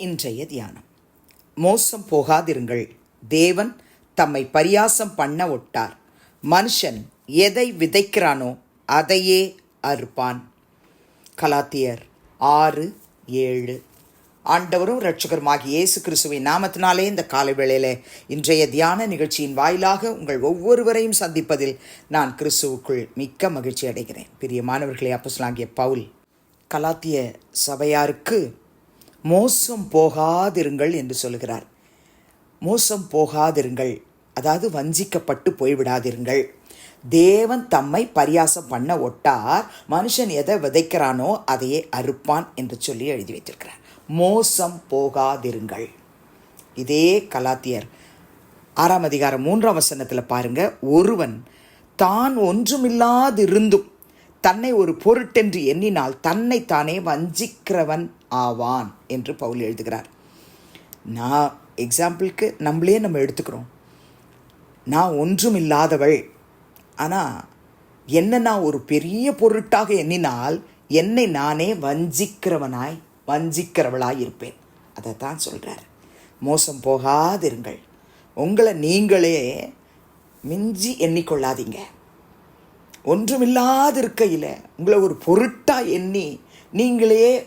இன்றைய தியானம். மோசம் போகாதிருங்கள். தேவன் தம்மை பரியாசம் பண்ண ஒட்டார். மனுஷன் எதை விதைக்கிறானோ அதையே அறுப்பான். கலாத்தியர் ஆறு ஏழு. ஆண்டவரும் இரட்சகருமாகிய இயேசு கிறிஸ்துவின் நாமத்தினாலே இந்த காலை வேளையிலே இன்றைய தியான நிகழ்ச்சியின் வாயிலாக உங்கள் ஒவ்வொருவரையும் சந்திப்பதில் நான் கிறிஸ்துவுக்குள் மிக்க மகிழ்ச்சி அடைகிறேன். பிரியமானவர்களே சொல்லாங்கிய பவுல் கலாத்திய சபையாருக்கு மோசம் போகாதிருங்கள் என்று சொல்கிறார். மோசம் போகாதிருங்கள் அதாவது வஞ்சிக்கப்பட்டு போய்விடாதிருங்கள். தேவன் தம்மை பரியாசம் பண்ண ஒட்டார் மனுஷன் எதை விதைக்கிறானோ அதையே அறுப்பான் என்று சொல்லி எழுதி வைத்திருக்கிறார். மோசம் போகாதிருங்கள். இதே கலாத்தியர் ஆறாம் அதிகாரம் மூன்றாம் வசனத்தில் பாருங்க ஒருவன் தான் ஒன்றுமில்லாதிருந்தும் தன்னை ஒரு பொருட்டென்று எண்ணினால் தன்னை தானே வஞ்சிக்கிறவன் ஆவான் என்று பவுல் எழுதுகிறார். நான் எக்ஸாம்பிளுக்கு நம்மளே நம்ம எடுத்துக்கிறோம். நான் ஒன்றும் இல்லாதவள் ஆனால் என்ன நான் ஒரு பெரிய பொருட்டாக எண்ணினால் என்னை நானே வஞ்சிக்கிறவனாய் வஞ்சிக்கிறவளாய் இருப்பேன் அதை தான் சொல்கிறார் மோசம் போகாதிருங்கள். உங்களை நீங்களே மிஞ்சி எண்ணிக்கொள்ளாதீங்க. ஒன்றுமில்லாதிருக்கையில் உங்களை ஒரு பொருட்டாக எண்ணி நீங்களே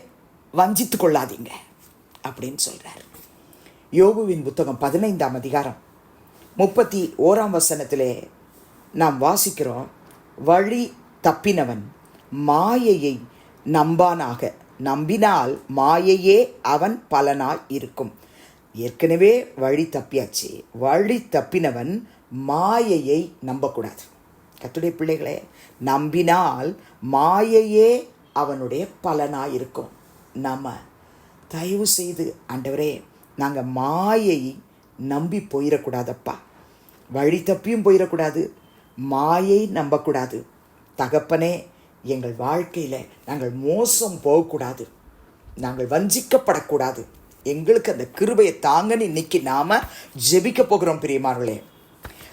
வஞ்சித்து கொள்ளாதீங்க அப்படின்னு சொல்கிறார் யோகுவின் புத்தகம் பதினைந்தாம் அதிகாரம் முப்பத்தி ஓராம் வசனத்திலே நாம் வாசிக்கிறோம் வழி தப்பினவன் மாயையை நம்பானாக நம்பினால் மாயையே அவன் பலனாய் இருக்கும். ஏற்கனவே வழி தப்பியாச்சு. வழி தப்பினவன் மாயையை நம்பக்கூடாது. கத்துடைய பிள்ளைகளே நம்பினால் மாயையே அவனுடைய பலனாக இருக்கும் நம்ம தயவு செய்து ஆண்டவரே நாங்கள் மாயை நம்பி போயிடக்கூடாதப்பா வழி தப்பியும் போயிடக்கூடாது மாயை நம்பக்கூடாது. தகப்பனே எங்கள் வாழ்க்கையில் நாங்கள் மோசம் போகக்கூடாது. நாங்கள் வஞ்சிக்கப்படக்கூடாது. எங்களுக்கு அந்த கிருபையை தாங்கன்னு இன்னைக்கு நாம் ஜெபிக்க போகிறோம் பிரியமார்களே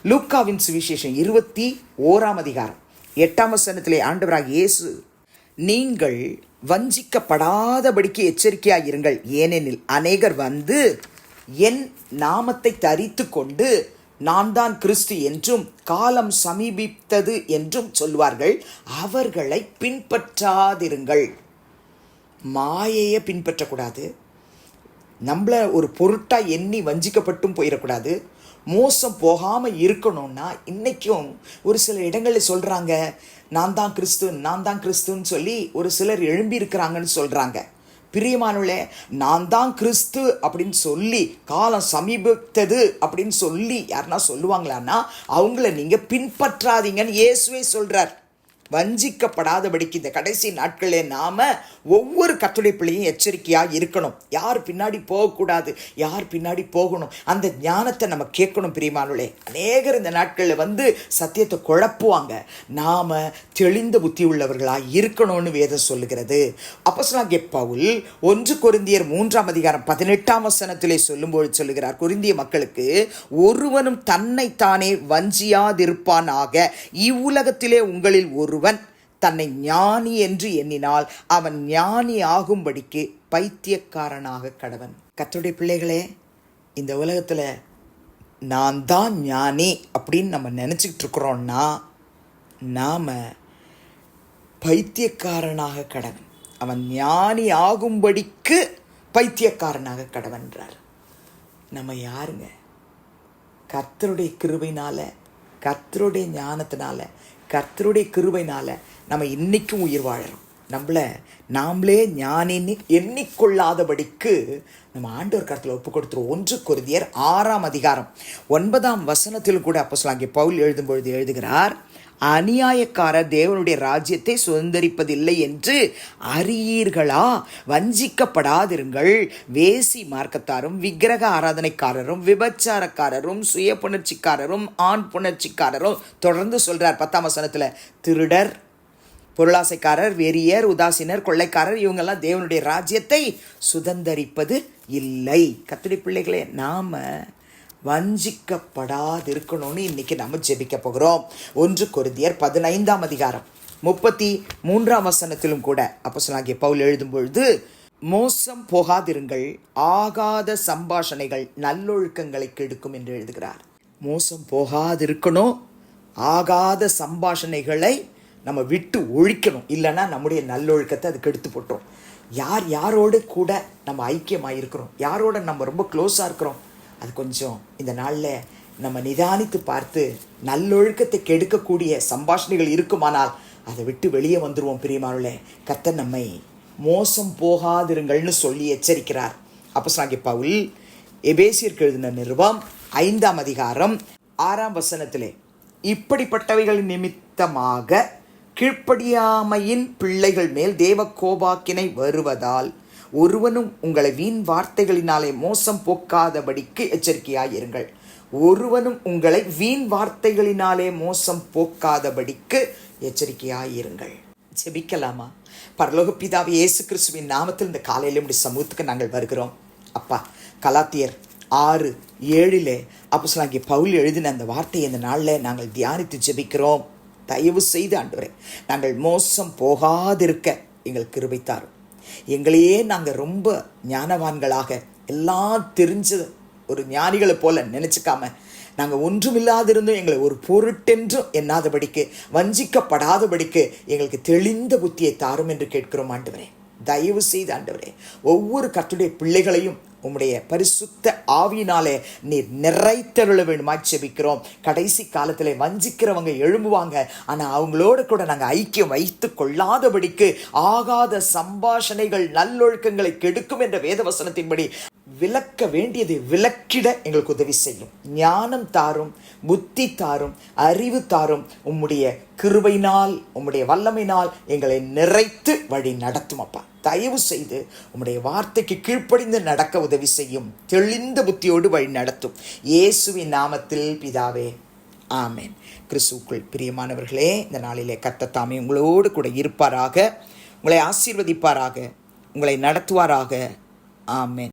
லூக்காவின் சுவிசேஷம் இருபத்தி ஓராம் அதிகாரம். எட்டாம் வசனத்திலே ஆண்டவராக இயேசு நீங்கள் வஞ்சிக்கப்படாதபடிக்கு எச்சரிக்கையாக இருங்கள் ஏனெனில் அநேகர் வந்து என் நாமத்தை தரித்து கொண்டு நான் தான் கிறிஸ்து என்றும் காலம் சமீபித்தது என்றும் சொல்வார்கள். அவர்களை பின்பற்றாதிருங்கள். மாயையை பின்பற்றக்கூடாது. நம்மளை ஒரு பொருட்டாக எண்ணி வஞ்சிக்கப்பட்டும் போயிடக்கூடாது. மோசம் போகாமல் இருக்கணும்னா இன்றைக்கும் ஒரு சில இடங்களில் சொல்கிறாங்க நான் தான் கிறிஸ்து நான் தான் கிறிஸ்துன்னு சொல்லி ஒரு சிலர் எழும்பி இருக்கிறாங்கன்னு சொல்கிறாங்க பிரியமானவளே நான் தான் கிறிஸ்து அப்படின்னு சொல்லி காலம் சமீபத்தது அப்படின்னு சொல்லி யாருன்னா சொல்லுவாங்களான்னா அவங்கள நீங்கள் பின்பற்றாதீங்கன்னு இயேசுவே சொல்கிறார் வஞ்சிக்கப்படாதபடிக்கு இந்த கடைசி நாட்களே நாம் ஒவ்வொரு கத்துடைய பிள்ளையும் எச்சரிக்கையாக இருக்கணும். யார் பின்னாடி போகக்கூடாது யார் பின்னாடி போகணும்? அந்த ஞானத்தை நம்ம கேட்கணும் பிரியமானுளே அநேகர் இந்த நாட்களில் வந்து சத்தியத்தை குழப்புவாங்க. நாம் தெளிந்த புத்தி உள்ளவர்களாக இருக்கணும்னு வேதம் சொல்லுகிறது. அப்போ பவுல் ஒன்று குருந்தியர் மூன்றாம் அதிகாரம் பதினெட்டாம் வசனத்திலே சொல்லும்போது சொல்லுகிறார். குருந்திய மக்களுக்கு ஒருவனும் தன்னைத்தானே வஞ்சியாதிருப்பானாக. இவ்வுலகத்திலே உங்களில் ஒரு ஒருவன் தன்னை ஞானி என்று எண்ணினால் அவன் ஞானி ஆகும்படிக்கு பைத்தியக்காரனாக கடவன். கத்துடைய பிள்ளைகளே இந்த உலகத்தில் நான் தான் ஞானி அப்படின்னு நம்ம நினச்சிக்கிட்டு இருக்கிறோன்னா நாம் பைத்தியக்காரனாக கடவன். அவன் ஞானி ஆகும்படிக்கு பைத்தியக்காரனாக கடவன்றார். நம்ம யாருங்க? கர்த்தருடைய கிருபைனால கர்த்தருடைய ஞானத்தினால கர்த்தருடைய கிருபைனால நம்ம இன்னைக்கும் உயிர் வாழறோம். நம்மளை நாமளே ஞானின்னு எண்ணிக்கொள்ளாதபடிக்கு நம்ம ஆண்டவர் கருத்தில் ஒப்பு கொடுத்துருவோம் ஒன்று குருதியர் ஆறாம் அதிகாரம். ஒன்பதாம் வசனத்தில் கூட அப்போ சொல்லாங்க பவுல் எழுதும்பொழுது எழுதுகிறார் அநியாயக்காரர் தேவனுடைய ராஜ்யத்தை சுதந்திரிப்பதில்லை என்று அறியீர்களா? வஞ்சிக்கப்படாதிருங்கள். வேசி மார்க்கத்தாரும் விக்கிரக ஆராதனைக்காரரும் விபச்சாரக்காரரும் சுய புணர்ச்சிக்காரரும் ஆண் புணர்ச்சிக்காரரும் தொடர்ந்து சொல்கிறார் பத்தாம் வசனத்தில் திருடர் பொருளாசைக்காரர் வெறியர் உதாசீனர் கொள்ளைக்காரர் இவங்கெல்லாம் தேவனுடைய ராஜ்யத்தை சுதந்திரிப்பது இல்லை. கத்திரி பிள்ளைகளே நாம் வஞ்சிக்கப்படாதிருக்கணும்னு இன்றைக்கி நம்ம ஜெபிக்க போகிறோம். ஒன்று கொருந்தியர் பதினைந்தாம் அதிகாரம் முப்பத்தி மூன்றாம் வசனத்திலும் கூட அப்போ சொல்லாகிய பவுல் எழுதும் பொழுது மோசம் போகாதிருங்கள் ஆகாத சம்பாஷணைகள் நல்லொழுக்கங்களை கெடுக்கும் என்று எழுதுகிறார். மோசம் போகாதிருக்கணும் ஆகாத சம்பாஷணைகளை நம்ம விட்டு ஒழிக்கணும். இல்லைன்னா நம்முடைய நல்லொழுக்கத்தை அது கெடுத்து போட்டுரும். யார் யாரோடு கூட நம்ம ஐக்கியமாக இருக்கிறோம் யாரோட நம்ம ரொம்ப க்ளோஸாக இருக்கிறோம்? அது கொஞ்சம் இந்த நாளில் நம்ம நிதானித்து பார்த்து நல்லொழுக்கத்தை கெடுக்கக்கூடிய சம்பாஷணைகள் இருக்குமானால் அதை விட்டு வெளியே வந்துடுவோம் பிரியமானே கத்த நம்மை மோசம் போகாதிருங்கள்னு சொல்லி எச்சரிக்கிறார். அப்போ பவுல் எபேசியருக்கு எழுதின நிருபம் ஐந்தாம் அதிகாரம் ஆறாம் வசனத்திலே இப்படிப்பட்டவைகள் நிமித்தமாக கீழ்ப்படியாமையின் பிள்ளைகள் மேல் தேவ கோபாக்கினை வருவதால் ஒருவனும் உங்களை வீண் வார்த்தைகளினாலே மோசம் போக்காதபடிக்கு எச்சரிக்கையாயிருங்கள். ஒருவனும் உங்களை வீண் வார்த்தைகளினாலே மோசம் போக்காதபடிக்கு எச்சரிக்கையாயிருங்கள். ஜெபிக்கலாமா? பரலோக பிதாவை இயேசு கிறிஸ்துவின் நாமத்தில் இந்த காலையில் இப்படி சமூகத்துக்கு நாங்கள் வருகிறோம். அப்பா கலாத்தியர் ஆறு ஏழிலே அப்போ பவுல் எழுதின அந்த வார்த்தையை இந்த நாளில் நாங்கள் தியானித்து ஜெபிக்கிறோம். தயவு செய்து ஆண்டவரே நாங்கள் மோசம் போகாதிருக்க எங்களுக்கு கிருபித்தார் எங்களையே நாங்கள் ரொம்ப ஞானவான்களாக எல்லாம் தெரிஞ்ச ஒரு ஞானிகளை போல நினச்சிக்காம நாங்கள் ஒன்றுமில்லாதிருந்தும் எங்களை ஒரு பொருட்டென்றும் எண்ணாதபடிக்கு வஞ்சிக்கப்படாதபடிக்கு எங்களுக்கு தெளிந்த புத்தியை தாரும் என்று கேட்கிறோம் ஆண்டவரே. தயவு செய்து ஆண்டவரே ஒவ்வொரு கத்துடைய பிள்ளைகளையும் உம்முடைய பரிசுத்த ஆவியினாலே நீர் நிறைத்தருள வேண்டுமாய் செபிக்கிறோம் கடைசி காலத்தில் வஞ்சிக்கிறவங்க எழும்புவாங்க. ஆனால் அவங்களோட கூட நாங்கள் ஐக்கியம் வைத்து கொள்ளாதபடிக்கு ஆகாத சம்பாஷணைகள் நல்லொழுக்கங்களை கெடுக்கும் என்ற வேத வசனத்தின்படி விளக்க வேண்டியதை விளக்கிட எங்களுக்கு உதவி செய்யும். ஞானம் தாரும் புத்தி தாரும் அறிவு தாரும். உம்முடைய கிருபையினால் உம்முடைய வல்லமையினால் எங்களை நிறைத்து வழி நடத்தும் அப்பா. தயவு செய்து உம்முடைய வார்த்தைக்கு கீழ்ப்படிந்து நடக்க உதவி செய்யும். தெளிந்த புத்தியோடு வழி நடத்தும். இயேசுவின் நாமத்தில் பிதாவே ஆமேன். கிறிஸ்துக்குள் பிரியமானவர்களே இந்த நாளிலே கத்தத்தாமே உங்களோடு கூட இருப்பாராக. உங்களை ஆசீர்வதிப்பாராக. உங்களை நடத்துவாராக. ஆமேன்.